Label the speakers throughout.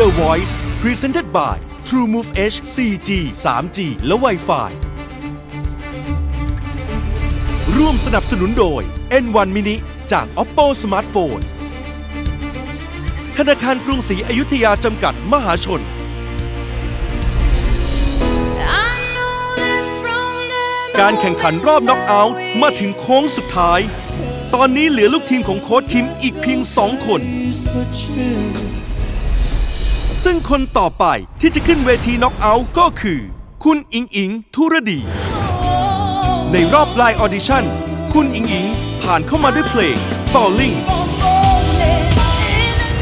Speaker 1: The Voice Presented by TrueMove H 4G 3G และ Wi-Fi ร่วมสนับสนุนโดย N1 Mini จาก Oppo Smartphone ธนาคารกรุงศรีอยุธยาจำกัดมหาชน การแข่งขันรอบน็อกเอาท์มาถึงโค้งสุดท้าย ตอนนี้เหลือลูกทีมของโค้ชคิมอีกเพียงสองคน ซึ่งคนต่อไปที่จะขึ้นเวทีน็อกเอาท์ก็คือ คุณอิงอิงธุรดี ในรอบไลน์ออดิชั่น คุณอิงอิงผ่านเข้ามาด้วยเพลง Falling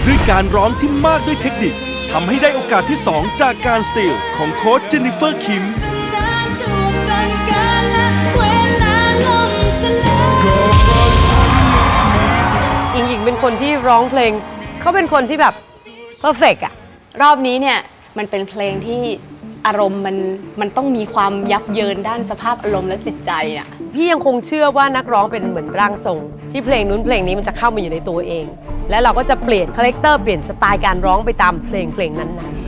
Speaker 1: ด้วยการร้องที่มากด้วยเทคนิคทำให้ได้โอกาสที่ 2 จากการสติลของโค้ชเจนนิเฟอร์คิม
Speaker 2: อิงอิงเป็นคนที่ร้องเพลง เขาเป็นคนที่แบบเพอร์เฟกอะ
Speaker 3: รอบนี้เนี่ยมันเป็นเพลงที่อารมณ์มันมันต้องมีความยับเยินด้านสภาพอารมณ์และจิตใจอะ
Speaker 2: พี่ยังคงเชื่อว่านักร้องเป็นเหมือนร่างทรง ที่เพลงนู้นเพลงนี้มันจะเข้ามาอยู่ในตัวเอง และเราก็จะเปลี่ยนคาแรคเตอร์เปลี่ยนสไตล์การร้องไปตามเพลงเพลงนั้นๆ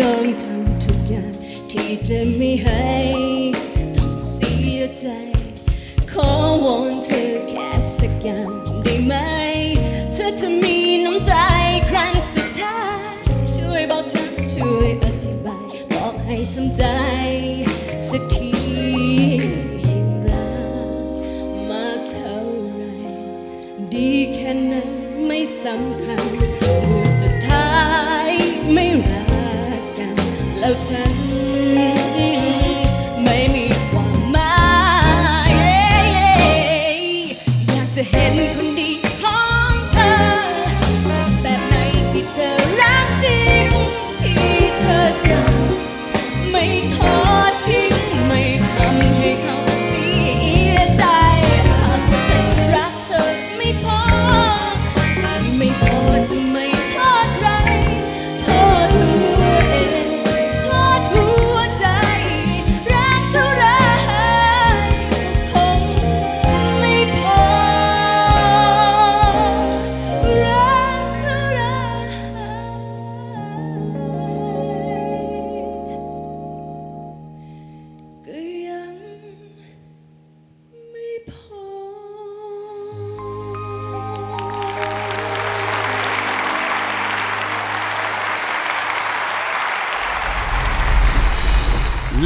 Speaker 4: ยอมทำทุกอย่างที่จะไม่ให้เธอต้องเสียใจ ขอวอนเธอแค่สักอย่างได้ไหม เธอจะมีน้ำใจครั้งสุดท้าย ช่วยบอกฉันช่วยอธิบาย บอกให้ทำใจสักทียิ่งรักมากเท่าไร ดีแค่ไหนไม่สำคัญ ฉัน ไม่มีความหมายอยากจะเห็นคนดี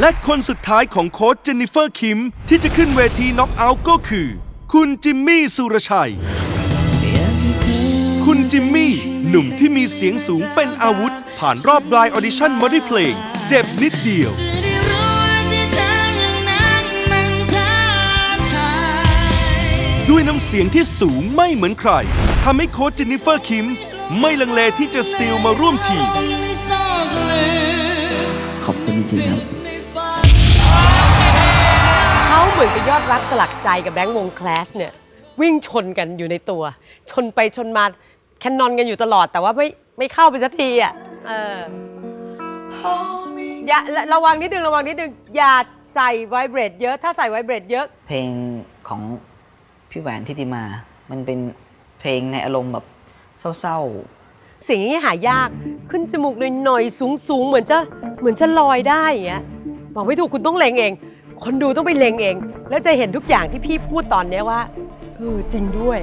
Speaker 4: และ
Speaker 1: คนสุดท้ายของโค้ชเจนนิเฟอร์คิม ที่จะขึ้นเวทีน็อกเอาท์ก็คือ คุณจิมมี่สุรชัย คุณจิมมี่ หนุ่มที่มีเสียงสูงเป็นอาวุธ ผ่านรอบไลน์ออดิชั่นมาด้วยเพลง เจ็บนิดเดียว
Speaker 4: ด้วยน้ำ
Speaker 1: เสียงที่สูงไม่เหมือนใครทำให้โค้ชเจนนิเฟอร์คิม ไม่ลังเลที่จะสติลมาร่วมทีม
Speaker 5: ขอบคุณจริงๆครับ
Speaker 4: ในฝัน
Speaker 2: เขาเหมือนกับยอดรักสลักใจกับแบงค์วงแคลชเนี่ยวิ่งชนกันอยู่ในตัว ชนไปชนมาแคนนอนกันอยู่ตลอด แต่ว่าไม่ไม่เข้าไปสักทีอะเอออย่าระระวังนิดนึงระวังนิดนึงอย่าใส่ไวเบรดเยอะถ้าใส่ไวเบรดเยอะ
Speaker 5: เพลงของพี่แหวนทิติมา มันเป็นเพลงในอารมณ์แบบเศร้า
Speaker 2: เสียงอย่างนี้หายากขึ้นจมูกหน่อยๆสูงๆเหมือนจะเหมือนจะลอยได้อย่างเงี้ยบอกไม่ถูกคุณต้องเลงเอง คนดูต้องไปเล็งเอง แล้วจะเห็นทุกอย่างที่พี่พูดตอนเนี้ยว่าเออจริงด้วย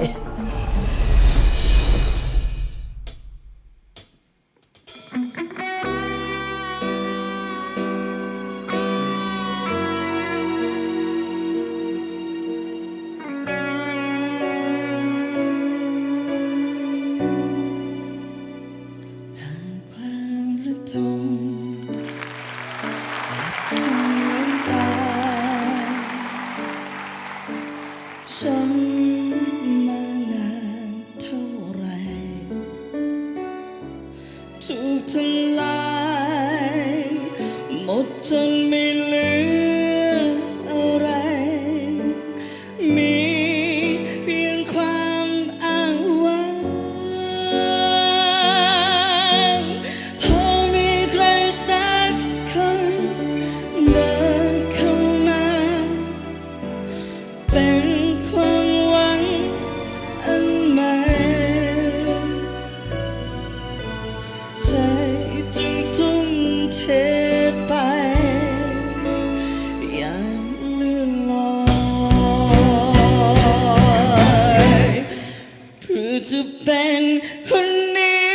Speaker 4: จะเป็
Speaker 6: นคนนี้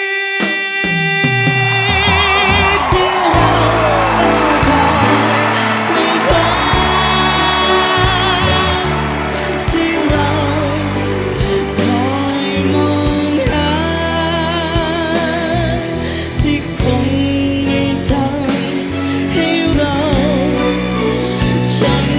Speaker 6: ที่เราเฝ้าคอยคอยคว้าที่เราคอยมองหาที่คงไม่ทำให้เราช้ำ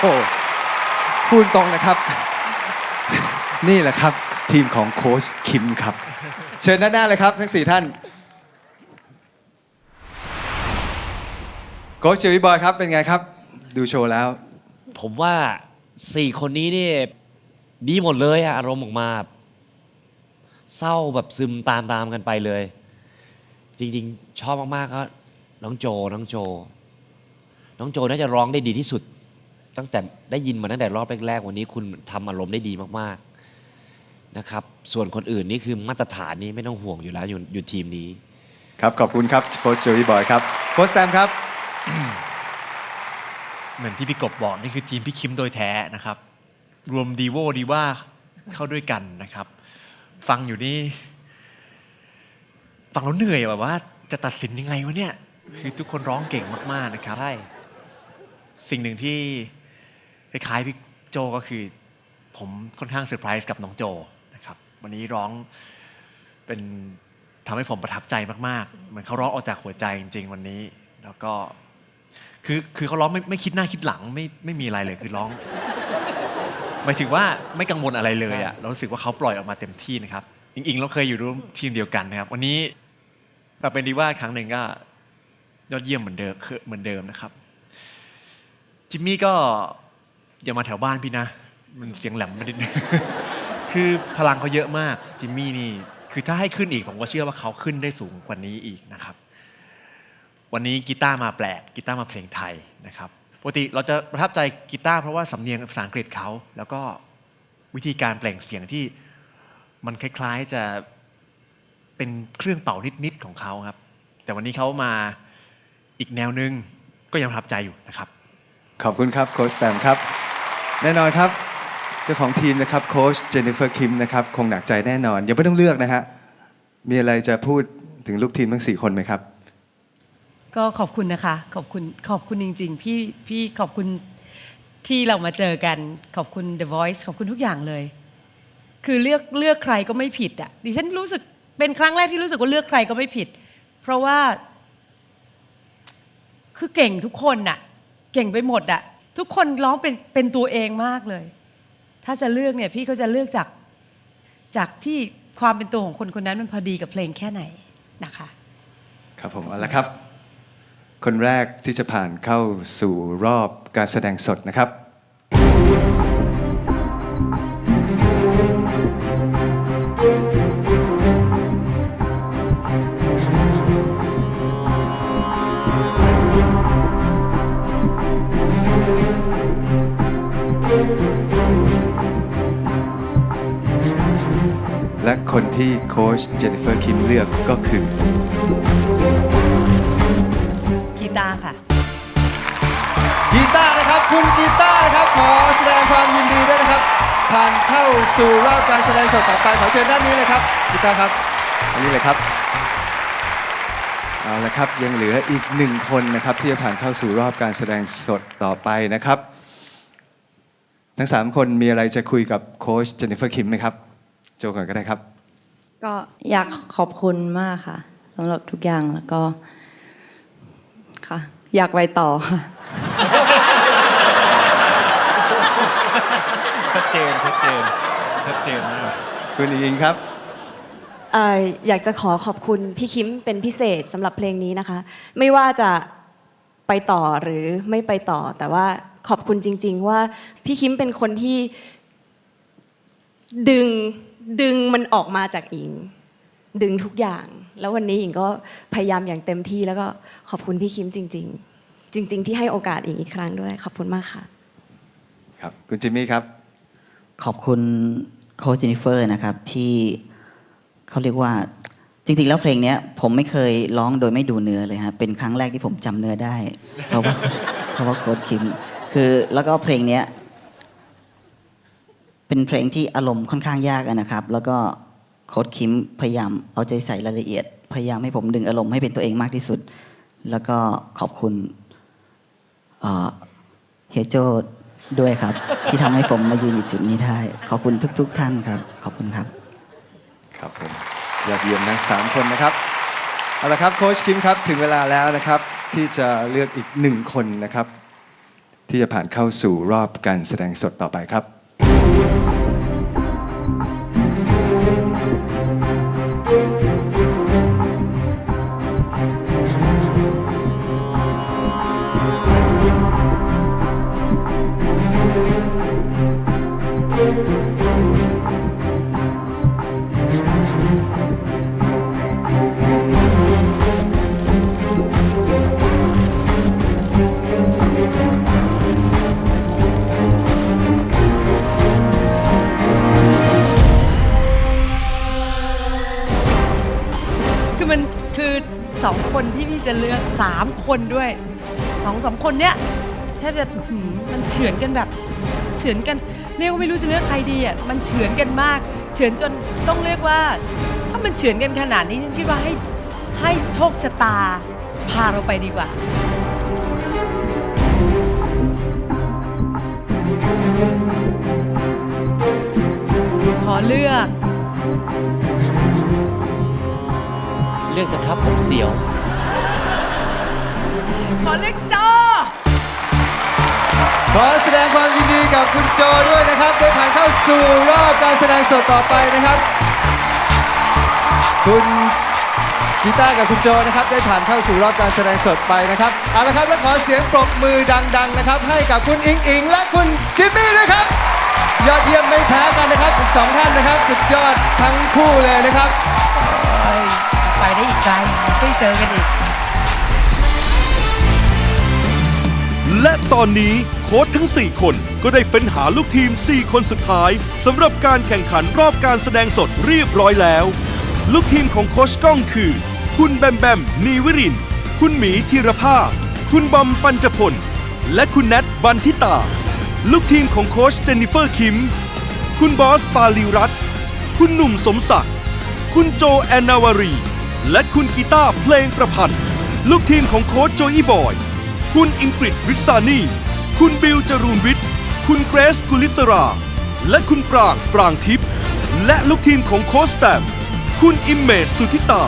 Speaker 7: โหพูดตรงนะครับ นี่แหละครับ ทีมของโค้ชคิมครับ เชิญด้านหน้าเลยครับ ทั้ง 4 ท่าน โค้ชเจวิบอยครับเป็นไงครับ ดูโชว์แล้ว
Speaker 8: ผมว่าสี่คนนี้นี่ดีหมดเลยอะอารมณ์ออกมา เศร้าแบบซึมตามตามๆกันไปเลย จริง ๆ ชอบมาก ๆ ก็ น้องโจ น้องโจ น้องโจน่าจะร้องได้ดีที่สุด ตั้งแต่ได้ยินมาตั้งแต่รอบแรกๆวันนี้คุณทำอารมณ์ได้ดีมากๆนะครับ ส่วนคนอื่นนี่คือมาตรฐานนี่ไม่ต้องห่วงอยู่แล้วอยู่อยู่ทีมนี้
Speaker 7: ครับขอบคุณครับโค้ชเจวิบอยครับโค้ชแตมครับ
Speaker 9: เหมือนที่พี่กบบอกนี่คือทีมพี่คิมโดยแท้นะครับ รวมดีโวดีว่าเข้าด้วยกันนะครับ ฟังอยู่นี่ฟังแล้วเหนื่อยแบบว่า จะตัดสินยังไงวะเนี่ยคือทุกคนร้องเก่งมากๆนะครับ
Speaker 8: ใช่
Speaker 9: สิ่งหนึ่งที่ คล้ายๆพี่โจก็คือ ผมค่อนข้างเซอร์ไพรส์กับน้องโจนะครับวันนี้ร้องเป็นทำให้ผมประทับใจมากๆเหมือนเขาร้องออกจากหัวใจจริง ๆ วันนี้ แล้วก็คือคือเขาร้องไม่ไม่คิดหน้าคิดหลังไม่ไม่มีอะไรเลยคือร้องหมายถึงว่าไม่กังวลอะไรเลยอะเรารู้สึกว่าเขาปล่อยออกมาเต็มที่นะครับจริงๆเราเคยอยู่ร่วมทีมเดียวกันนะครับ วันนี้เราเป็นดีว่าครั้งหนึ่งก็ยอดเยี่ยมเหมือนเดิมคือเหมือนเดิมนะครับจิมมี่ก็ อย่ามาแถวบ้านพี่นะ มันเสียงแหลมมานิดนึงคือพลังเขาเยอะมากจิมมี่นี่ คือถ้าให้ขึ้นอีกผมก็เชื่อว่าเขาขึ้นได้สูงกว่านี้อีกนะครับ วันนี้กีตาร์มาแปลกกีตาร์มาเพลงไทยนะครับปกติเราจะประทับใจกีตาร์เพราะว่าสำเนียงภาษาอังกฤษเขาแล้วก็วิธีการเปล่งเสียงที่มันคล้ายๆจะเป็นเครื่องเป่านิดๆของเขาครับ แต่วันนี้เขามาอีกแนวนึงก็ยังประทับใจอยู่นะครับ
Speaker 7: ขอบคุณครับโค้ชแตมครับ แน่นอนครับ เจ้าของทีมนะครับโค้ชเจนนิเฟอร์คิมนะครับคงหนักใจแน่นอน ยังไม่ต้องเลือกนะฮะมีอะไรจะพูดถึงลูกทีมทั้ง 4 คนไหมครับ
Speaker 10: ก็ขอบคุณนะคะ ขอบคุณขอบคุณจริง ๆ พี่พี่ขอบคุณที่เรามาเจอกันขอบคุณ The Voice ขอบคุณทุกอย่างเลย คือเลือกเลือกใครก็ไม่ผิดอะดิฉันรู้สึกเป็นครั้งแรกที่รู้สึกว่าเลือกใครก็ไม่ผิด เพราะว่า คือเก่งทุกคนน่ะ เก่งไปหมดอะ ทุกคนร้องเป็นเป็นตัวเองมากเลย ถ้าจะเลือกเนี่ยพี่เขาจะเลือกจากจากที่ความเป็นตัวของคนคนนั้นมันพอดีกับเพลงแค่ไหนนะคะ
Speaker 7: ครับผมเอาละครับ คนแรกที่จะผ่านเข้าสู่รอบการแสดงสดนะครับ คนที่โค้ชเจนนิเฟอร์คิมเลือกก็คือ
Speaker 10: กีตาร์ค่ะ
Speaker 7: กีตาร์นะครับ คุณกีตาร์นะครับ ขอแสดงความยินดีด้วยนะครับ ผ่านเข้าสู่รอบการแสดงสดต่อไปขอเชิญด้านนี้เลยครับกีตาร์ครับอันนี้เลยครับเอาละครับยังเหลืออีกหนึ่งคนนะครับ ที่จะผ่านเข้าสู่รอบการแสดงสดต่อไปนะครับ ทั้ง3คนมีอะไรจะคุยกับโค้ชเจนนิเฟอร์คิมไหมครับ โจก่อนก็ได้ครับ
Speaker 11: ก็อยากขอบคุณมากค่ะสำหรับทุกอย่างแล้วก็ค่ะ อยากไปต่อค่ะ
Speaker 9: ชัดเจนชัดเจนชัดเจนมาก
Speaker 7: คุณอิงครับ
Speaker 12: เอ่ออยากจะขอขอบคุณพี่คิมเป็นพิเศษสำหรับเพลงนี้นะคะ ไม่ว่าจะไปต่อหรือไม่ไปต่อ แต่ว่าขอบคุณจริง ๆ ว่าพี่คิมเป็นคนที่ดึง ดึงมันออกมาจากอิง ดึงทุกอย่าง แล้ววันนี้อิงก็พยายามอย่างเต็มที่แล้วก็ขอบคุณพี่คิมจริง ๆ จริง ๆ ที่ให้โอกาสอิงอีกครั้งด้วย ขอบคุณมากค่ะ
Speaker 7: ครับคุณจิมมี่ครับ
Speaker 5: ขอบคุณโค้ชเจนนิเฟอร์นะครับที่เขาเรียกว่าจริงๆ แล้วเพลงเนี้ยผมไม่เคยร้องโดยไม่ดูเนื้อเลยฮะเป็นครั้งแรกที่ผมจำเนื้อได้ เพราะว่าเพราะว่าโค้ชคิม คือแล้วก็เพลงเนี้ย เป็นเพลงที่อารมณ์ค่อนข้างยากนะครับ แล้วก็โค้ชคิมพยายามเอาใจใส่รายละเอียด พยายามให้ผมดึงอารมณ์ให้เป็นตัวเองมากที่สุด แล้วก็ขอบคุณเฮโจด้วยครับ ที่ทำให้ผมมายืนอยู่จุดนี้ได้ ขอบคุณทุก ๆ ท่านครับ ขอบคุณครับ
Speaker 7: ครับผมยอดเยี่ยมทั้งสามคนนะครับเอาละครับโค้ชคิมครับถึงเวลาแล้วนะครับ ที่จะเลือกอีกหนึ่งคนนะครับ ที่จะผ่านเข้าสู่รอบการแสดงสดต่อไปครับ
Speaker 10: คือ สามคนด้วยสองสามคนเนี้ยแทบจะหืมมันเฉือนกันแบบเฉือนกันเรียกว่าไม่รู้จะเลือกใครดีอะมันเฉือนกันมาก เฉือนจนต้องเรียกว่า ถ้ามันเฉือนกันขนาดนี้ฉันคิดว่าให้ให้โชคชะตาพาเราไปดีกว่า ขอเลือก
Speaker 8: เลือกเถอะครับผมเสียว
Speaker 10: ขอเลือกจอ
Speaker 7: ขอแสดงความยินดีกับคุณโจด้วยนะครับ ได้ผ่านเข้าสู่รอบการแสดงสดต่อไปนะครับ คุณกีตาร์กับคุณโจนะครับ ได้ผ่านเข้าสู่รอบการแสดงสดไปนะครับเอาละครับและขอเสียงปรบมือดัง ๆ นะครับ ให้กับคุณอิงอิงและคุณชิมมี่ด้วยครับ ยอดเยี่ยมไม่แพ้กันนะครับอีกสองท่านนะครับ สุดยอดทั้งคู่เลยนะครับ
Speaker 10: ไปได้อีกไกลไม่เจอกันอีก
Speaker 1: และตอนนี้โค้ชทั้ง 4 คนก็ได้เฟ้นหาลูกทีม 4 คนสุดท้ายสำหรับการแข่งขันรอบการแสดงสดเรียบร้อยแล้ว ลูกทีมของโค้ชก้องคือ คุณแบมแบมนีวิริน คุณหมีธีรภาพคุณบอมปัญจพล และคุณแนทบันทิตา ลูกทีมของโค้ชเจนนิเฟอร์คิม คุณบอสปาลิรัตคุณหนุ่มสมศักดิ์ คุณโจแอนนาวารี และคุณกีตาร์เพลงประพันธ์ ลูกทีมของโค้ชโจอีบอย คุณอิงกฤษริษานีคุณบิลจรูนวิทย์ คุณเกรซกุลิสรา และคุณปรางปรางทิพย์และลูกทีมของโค้ชแตมคุณอิมเมจสุธิตา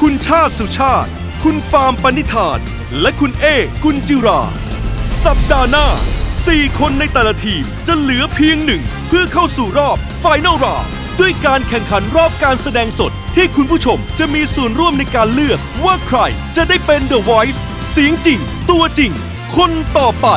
Speaker 1: คุณชาติสุชาติ คุณฟาร์มปณิธาน และคุณเอกุลจิรา สัปดาห์หน้า 4 คนในแต่ละทีมจะเหลือเพียงหนึ่ง เพื่อเข้าสู่รอบ Final Round ด้วยการแข่งขันรอบการแสดงสด ที่คุณผู้ชมจะมีส่วนร่วมในการเลือกว่าใครจะได้เป็น The Voice เสียงจริง ตัวจริง คนต่อไป